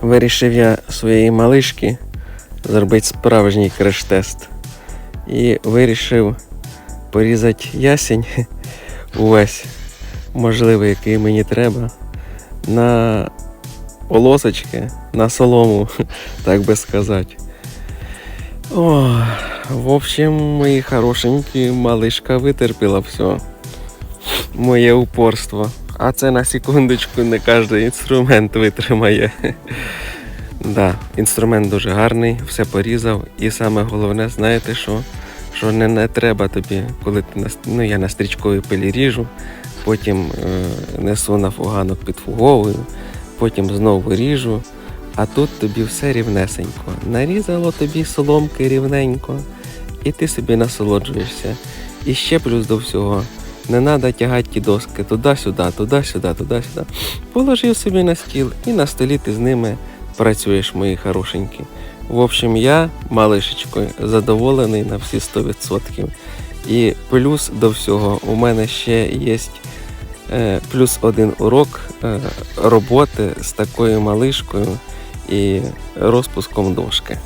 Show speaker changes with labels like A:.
A: Вирішив я своєї малишки зробити справжній креш-тест. І вирішив порізати ясень увесь, можливий, який мені треба, на полосочки, на солому, так би сказати. О, в общем, мої хорошенькі, малишка витерпіла все. Моє упорство. А це на секундочку не кожен інструмент витримає. Да, інструмент дуже гарний, все порізав. І саме головне, знаєте що? Що не, не треба тобі, коли ти на, ну, я на стрічковій пилі ріжу, потім е, несу на фуганок підфуговую, потім знову ріжу. А тут тобі все рівнесенько. Нарізало тобі соломки рівненько, і ти собі насолоджуєшся. І ще плюс до всього. Не треба тягати ті доски туди-сюди, туди-сюди, туди-сюди. Положив собі на стіл і на столі ти з ними працюєш, мої хорошенькі. В общем, я, малишечкою, задоволений на всі 100%. І плюс до всього, у мене ще є е, плюс один урок е, роботи з такою малишкою і розпуском дошки.